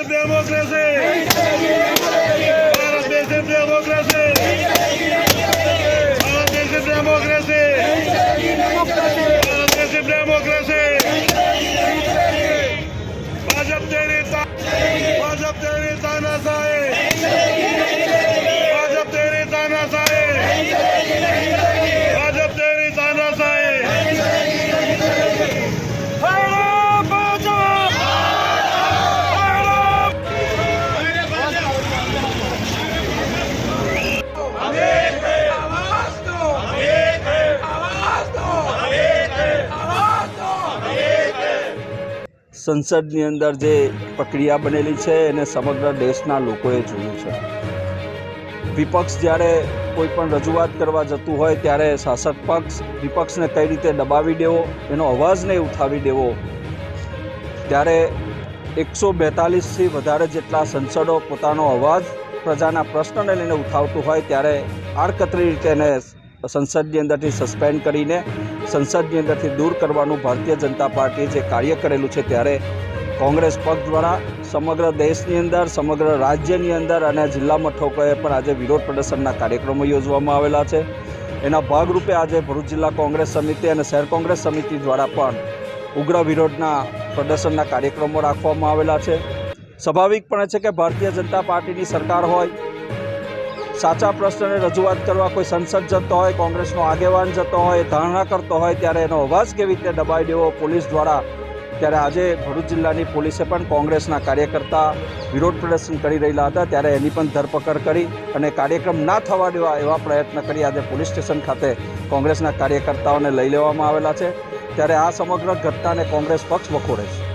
vencer democracia! Para vencer democracia! Para vencer democracia! Para vencer democracia! Para vencer democracia! Para vencer democracia! Para vencer democracia! Para vencer democracia! સંસદની અંદર જે પ્રક્રિયા બનેલી છે એને સમગ્ર દેશના લોકોએ જોયું છે. વિપક્ષ જ્યારે કોઈ પણ રજૂઆત કરવા જતું હોય ત્યારે શાસક પક્ષ વિપક્ષને કઈ રીતે દબાવી દેવો, એનો અવાજને ઉઠાવી દેવો, ત્યારે એકસો બેતાલીસથી વધારે જેટલા સંસદો પોતાનો અવાજ પ્રજાના પ્રશ્નને લઈને ઉઠાવતું હોય ત્યારે આડકતરી રીતે એને સંસદની અંદરથી સસ્પેન્ડ કરીને સંસદની અંદરથી દૂર કરવાનું ભારતીય જનતા પાર્ટીએ જે કાર્ય કરેલું છે ત્યારે કોંગ્રેસ પક્ષ દ્વારા સમગ્ર દેશની અંદર, સમગ્ર રાજ્યની અંદર અને જિલ્લા મથકોએ પણ આજે વિરોધ પ્રદર્શનના કાર્યક્રમો યોજવામાં આવેલા છે. એના ભાગરૂપે આજે ભરૂચ જિલ્લા કોંગ્રેસ સમિતિ અને શહેર કોંગ્રેસ સમિતિ દ્વારા પણ ઉગ્ર વિરોધના પ્રદર્શનના કાર્યક્રમો રાખવામાં આવેલા છે. સ્વાભાવિકપણે છે કે ભારતીય જનતા પાર્ટીની સરકાર હોય સાચા પ્રશ્નને રજૂઆત કરવા કોઈ સંસદ જતો હોય, કોંગ્રેસનો આગેવાન જતો હોય, ધારણા કરતો હોય, ત્યારે એનો અવાજ કેવી રીતે દબાઈ દેવો? પોલીસ દ્વારા ત્યારે આજે ભરૂચ જિલ્લાની પોલીસે પણ કોંગ્રેસના કાર્યકર્તા વિરોધ પ્રદર્શન કરી રહેલા હતા. ત્યારે એની પણ ધરપકડ કરી અને કાર્યક્રમ ના થવા દેવા એવા પ્રયત્ન કરી આજે પોલીસ સ્ટેશન ખાતે કોંગ્રેસના કાર્યકર્તાઓને લઈ લેવામાં આવેલા છે. ત્યારે આ સમગ્ર ઘટનાને કોંગ્રેસ પક્ષ વખોડે છે.